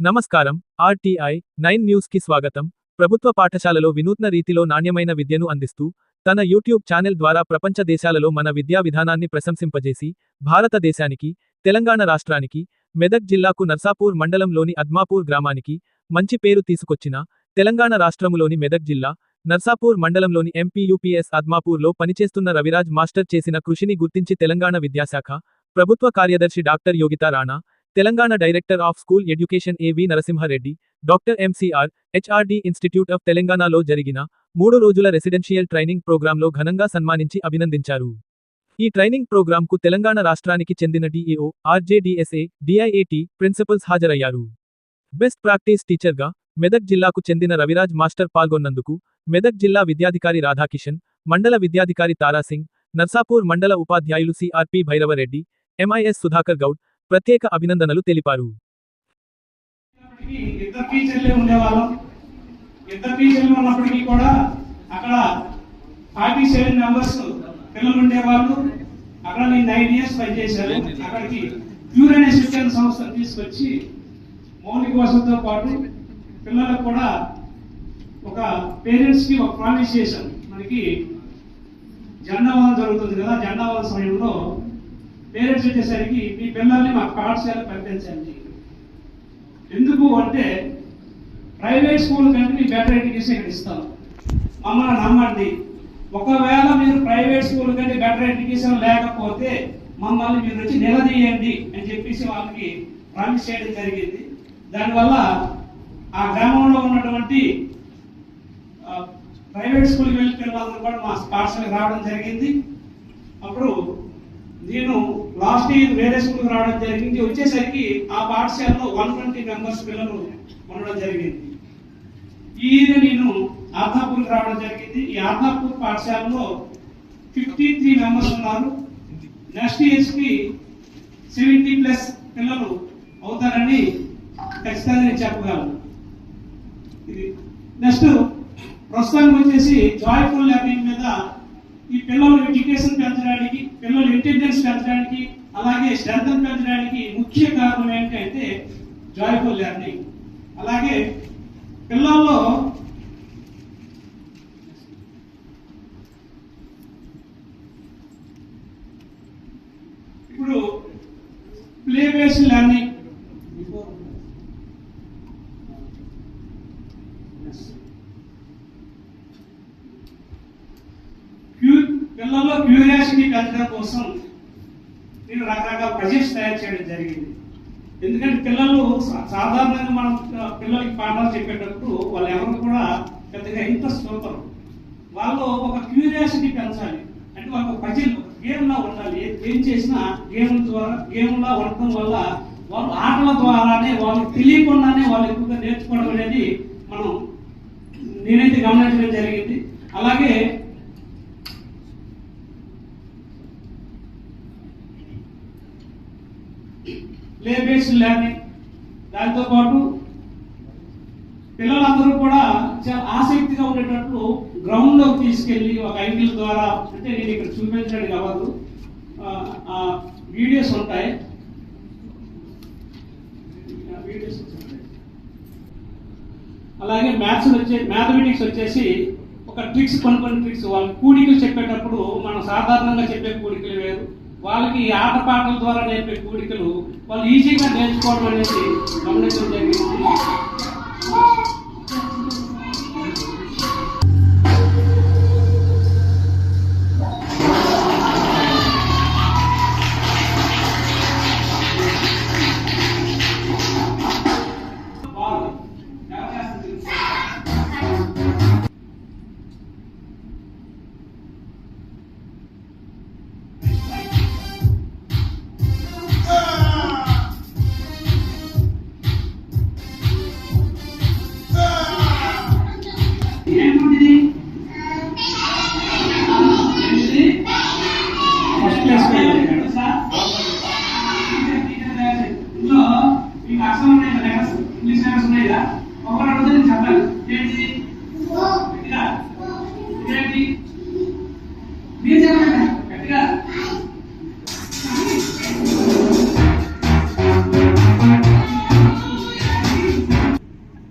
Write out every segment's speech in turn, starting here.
నమస్కారం. RTI nine న్యూస్కి స్వాగతం. ప్రభుత్వ పాఠశాలలో వినూత్న రీతిలో నాణ్యమైన విద్యను అందిస్తూ తన యూట్యూబ్ ఛానల్ ద్వారా ప్రపంచ దేశాలలో మన విద్యా విధానాన్ని ప్రశంసింపజేసి భారతదేశానికి తెలంగాణ రాష్ట్రానికి మెదక్ జిల్లాకు నర్సాపూర్ మండలంలోని అద్మాపూర్ గ్రామానికి మంచి పేరు తీసుకొచ్చిన తెలంగాణ రాష్ట్రములోని మెదక్ జిల్లా నర్సాపూర్ మండలంలోని ఎంపీయూపీఎస్ అద్మాపూర్లో పనిచేస్తున్న రవిరాజ్ మాస్టర్ చేసిన కృషిని గుర్తించి తెలంగాణ విద్యాశాఖ ప్రభుత్వ కార్యదర్శి doctor Yogita Rana Telangana director of school education AV Narasimhareddy doctor MCR HRD institute of తెలంగాణలో జరిగిన మూడు రోజుల రెసిడెన్షియల్ ట్రైనింగ్ ప్రోగ్రాంలో ఘనంగా సన్మానించి అభినందించారు. ఈ ట్రైనింగ్ ప్రోగ్రాంకు తెలంగాణ రాష్ట్రానికి చెందిన డిఏఓ ఆర్జేడిఎస్ఏ డిఐఏటి ప్రిన్సిపల్స్ హాజరయ్యారు. బెస్ట్ ప్రాక్టీస్ టీచర్గా మెదక్ జిల్లాకు చెందిన రవిరాజ్ మాస్టర్ పాల్గొన్నందుకు మెదక్ జిల్లా విద్యాధికారి రాధాకిషన్ మండల విద్యాధికారి తారాసింగ్ నర్సాపూర్ మండల ఉపాధ్యాయులు సిఆర్పి భైరవరెడ్డి ఎంఐఎస్ సుధాకర్ గౌడ్ ప్రత్యేక అభినందనలు తెలిపారు. ఉన్నప్పటికీ ఇద్దరు టీచర్లే ఉండేవాళ్ళం? ఇద్దరు టీచర్లు ఉన్నప్పటికీ కూడా అక్కడ ఫార్టీ సెవెన్ మెంబర్స్ పిల్లలు ఉండేవాళ్ళు అక్కడ నేను నైన్ ఇయర్స్ పనిచేశాను. అక్కడికి ప్యూర్ అనే శిక్షణ సంస్థను తీసుకొచ్చి మౌలిక వసతితో పాటు పిల్లలకు కూడా ఒక పేరెంట్స్కి ఒక ప్రామిస్ చేశాం మనకి జెండావాదం జరుగుతుంది కదా జెండావాదం సమయంలో పేరెంట్స్ వచ్చేసరికి మీ పిల్లల్ని మా పాఠశాల పంపించండి. ఎందుకు అంటే ప్రైవేట్ స్కూల్ కంటే మీ బెటర్ ఎడ్యుకేషన్ ఇక్కడ ఇస్తాం. మమ్మల్ని నమ్మండి. ఒకవేళ మీరు ప్రైవేట్ స్కూల్ కంటే బెటర్ ఎడ్యుకేషన్ లేకపోతే మమ్మల్ని మీరు వచ్చి నిలదీయండి అని చెప్పేసి వాళ్ళకి ప్రామిస్ చేయడం జరిగింది. దానివల్ల ఆ గ్రామంలో ఉన్నటువంటి ప్రైవేట్ స్కూల్కి వెళ్ళిన పిల్లలందరూ కూడా మా పాఠశాలకు రావడం జరిగింది. అప్పుడు నేను లాస్ట్ ఇయర్ వేరే స్కూల్కి రావడం జరిగింది. వచ్చేసరికి ఆ పాఠశాలలో వన్ ట్వంటీ మెంబర్స్ పిల్లలు ఉండడం జరిగింది. ఈ ఇయర్ నేను ఆర్నాపూర్కి రావడం జరిగింది. ఈ ఆర్నాపూర్ పాఠశాలలో ఫిఫ్టీ త్రీ మెంబర్స్ ఉన్నారు నెక్స్ట్ ఇయర్స్కి సెవెంటీ ప్లస్ పిల్లలు అవుతారని ఖచ్చితంగా నేను చెప్పగలను. ఇది నెక్స్ట్ ప్రస్తుతానికి వచ్చేసి జాయ్ఫుల్ లెర్నింగ్ మీద ఈ పిల్లల ఎడ్యుకేషన్ పెంచడానికి పిల్లల ఇంటెలిజెన్స్ పెంచడానికి అలాగే శ్రద్ధను పెంచడానికి ముఖ్య కారణం ఏంటంటే జాయ్ఫుల్ లెర్నింగ్. అలాగే పిల్లల్లో ఇప్పుడు ప్లే బేస్డ్ లెర్నింగ్ క్యూ- పిల్లల్లో క్యూరియాసిటీ కోసం నేను రకరకాల ప్రజెక్ట్స్ తయారు చేయడం జరిగింది. ఎందుకంటే పిల్లలు సా- సాధారణంగా మనం పిల్లలకి పాఠాలు చెప్పేటప్పుడు వాళ్ళు ఎవరు కూడా పెద్దగా ఇంట్రెస్ట్ చూపరు వాళ్ళు ఒక క్యూరియాసిటీ పెంచాలి. అంటే ఒక పజిల్ గేమ్లా ఉండాలి. ఏం చేసినా గేమ్ ద్వారా గేమ్లా ఉండటం వల్ల వాళ్ళు ఆటల ద్వారానే వాళ్ళకి తెలియకుండానే వాళ్ళు ఎక్కువగా నేర్చుకోవడం అనేది మనం నేనైతే గమనించడం జరిగింది. అలాగే ఎడ్యుకేషన్ బేస్డ్ లెర్నింగ్ దాంతో పిల్లలందరూ కూడా చాలా ఆసక్తిగా ఉండేటట్లు గ్రౌండ్లోకి తీసుకెళ్ళి ఒక ఐడియల్ ద్వారా అంటే నేను ఇక్కడ చూపించడానికి అవ్వదు ఆ, వీడియోస్ ఉంటాయి. వీడియోస్ అలాగే మ్యాథ్స్ వచ్చే మ్యాథమెటిక్స్ వచ్చేసి ఒక ట్రిక్స్ కొన్ని కొన్ని ట్రిక్స్ వాళ్ళు కూడికలు చెప్పేటప్పుడు మనం సాధారణంగా చెప్పే కూడికలు వేరు. వాళ్ళకి ఆట పాటల ద్వారా నేర్పే కూడికలు వాళ్ళు ఈజీగా నేర్చుకోవడం అనేది గమనించడం జరిగింది.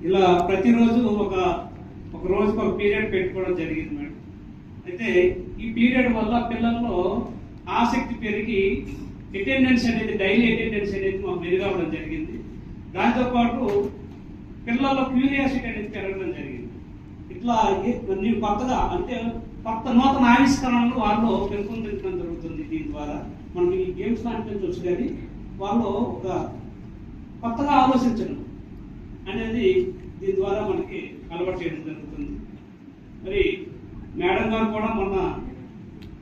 ఇలా ప్రతిరోజు ఒక ఒక రోజుకి ఒక పీరియడ్ పెట్టుకోవడం జరిగింది మేడం. అయితే ఈ పీరియడ్ వల్ల పిల్లల్లో ఆసక్తి పెరిగి అటెండెన్స్ అనేది డైలీ అటెండెన్స్ అనేది మాకు మెరుగవడం జరిగింది. దాంతోపాటు పిల్లల్లో క్యూరియాసిటీ అనేది పెరగడం జరిగింది. ఇట్లా ఏ- కొన్ని కొత్తగా అంటే కొత్త నూతన ఆవిష్కరణలు వాళ్ళు పెంపొందించడం జరుగుతుంది దీని ద్వారా. మనకి ఈ గేమ్స్ లాంటి తెలుసు కానీ వాళ్ళు ఒక కొత్తగా ఆలోచించడం అనేది దీని ద్వారా మనకి అలవాటు చేయడం జరుగుతుంది. మరి మేడం గారు కూడా మొన్న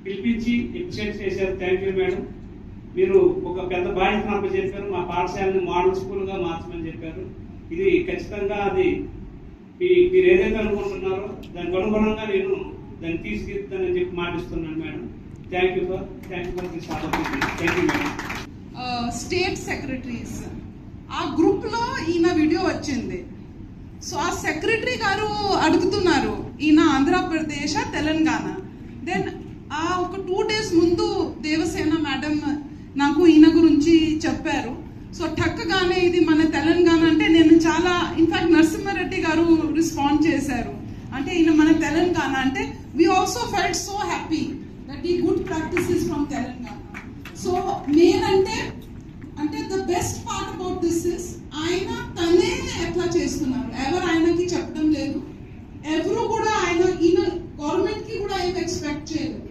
పిలిపించి ఎప్రిషియేట్ చేశారు. థ్యాంక్ యూ మేడం మీరు ఒక పెద్ద బాధ్యతను చెప్పారు మా పాఠశాలని మోడల్ స్కూల్గా మార్చమని చెప్పారు. ఇది ఖచ్చితంగా అది మీరు ఏదైతే అనుకుంటున్నారో దానికి అనుగుణంగా నేను దాన్ని తీసుకెళ్తానని చెప్పి మాటిస్తున్నాను madam. Thank you for thank you for this opportunity thank you madam state secretaries ఆ గ్రూప్లో ఈయన వీడియో వచ్చింది. సో ఆ సెక్రటరీ గారు అడుగుతున్నారు ఈయన ఆంధ్రప్రదేశ్ తెలంగాణ. దెన్ ఆ ఒక టూ డేస్ ముందు దేవసేన మేడం నాకు ఈయన గురించి చెప్పారు. సో టక్కగానే ఇది మన తెలంగాణ అంటే నేను చాలా ఇన్ఫాక్ట్ నరసింహారెడ్డి గారు రెస్పాండ్ చేశారు. అంటే ఈయన మన తెలంగాణ అంటే we also felt so happy that ఈ good practices from Telangana. So నేనంటే అంటే the best part about this is ఆయన తనే ఎట్లా చేస్తున్నారు. ఎవరు ఆయనకి చెప్పడం లేదు. ఎవరు కూడా ఆయన ఈయన గవర్నమెంట్కి కూడా ఏం ఎక్స్పెక్ట్ చేయలేదు.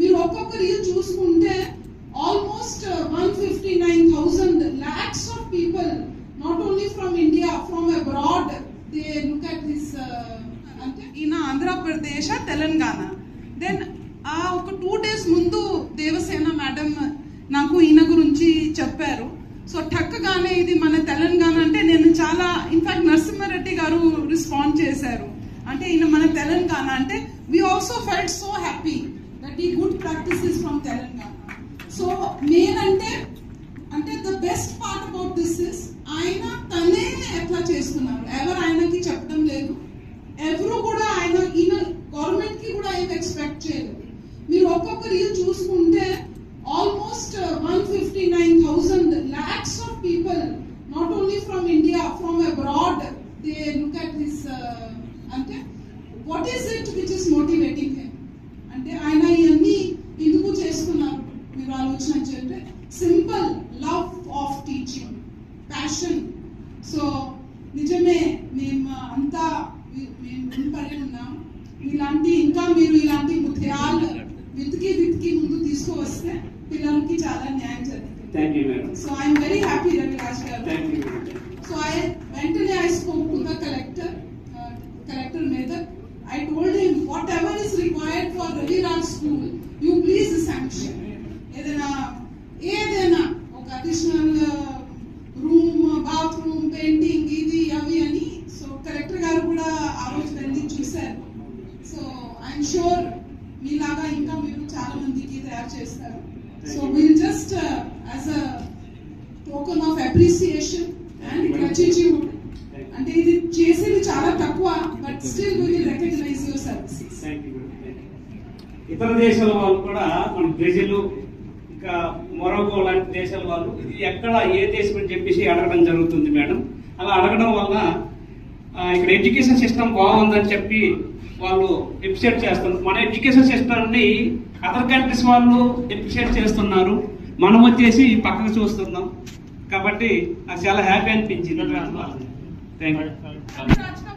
మీరు ఒక్కొక్క రీల్ చూసుకుంటే almost one fifty nine thousand lakhs of people not only from India from abroad they look at this అంటే ఈయన ఆంధ్రప్రదేశ్ తెలంగాణ. దెన్ ఆ ఒక టూ డేస్ ముందు దేవసేన మేడం నాకు ఈయన గురించి చెప్పారు. సో టక్కగానే ఇది మన తెలంగాణ అంటే నేను చాలా ఇన్ఫాక్ట్ నరసింహారెడ్డి గారు రెస్పాండ్ చేశారు. అంటే ఈయన మన తెలంగాణ అంటే we also felt so happy that ఈ good practices from Telangana. So నేనంటే అంటే the best part about this is ఆయన తనే ఎట్లా చేస్తున్నారు? ఎవరు ఆయనకి చెప్పడం లేదు. ఎవరు కూడా ఆయన ఈయన గవర్నమెంట్కి కూడా ఏం ఎక్స్పెక్ట్ చేయలేదు. మీరు ఒక్కొక్క రీల్ చూసుకుంటే almost one fifty nine thousand lakhs of people not only from India from abroad they look at this అంటే what is it which is motivating అంటే ఆయన ఇంకా మీరు ఇలాంటి ముత్యాలు వెతికి వెతికి ముందు తీసుకువస్తే పిల్లలకి చాలా న్యాయం జరుగుతుంది thank you madam so I'm very happy Raviraj గారు thank you madam So I mentally I spoke to the collector, uh, collector Medak. I told him whatever is required for Ravi Raj school, you please sanction. ఏదైనా ఏదైనా ఒక additional room bathroom painting ఇది అవి అని so collector గారు కూడా ఆ రోజు వెళ్ళి చూశారు సో ఐఎమ్ షూర్ మీలాగా ఇంకా మీరు చాలా మందికి తయారు చేస్తారు so will just as a token of appreciation and gratitude అంటే ఇది చేసేది చాలా తక్కువ but still will recognise your services. ఇతర దేశాల వాళ్ళు కూడా మన బ్రెజిల్ ఇంకా మొరోకో లాంటి దేశాల వాళ్ళు ఇది ఎక్కడ ఏ దేశం అని చెప్పేసి అడగడం జరుగుతుంది మేడం. అలా అడగడం వల్ల ఇక్కడ ఎడ్యుకేషన్ సిస్టమ్ బాగుందని చెప్పి వాళ్ళు ఎప్రిషియేట్ చేస్తున్నారు. మన ఎడ్యుకేషన్ సిస్టమ్ని అదర్ కంట్రీస్ వాళ్ళు ఎప్రిషియేట్ చేస్తున్నారు. మనం వచ్చేసి పక్కకు చూస్తున్నాం. కాబట్టి నాకు చాలా హ్యాపీ అనిపించింది. Thank you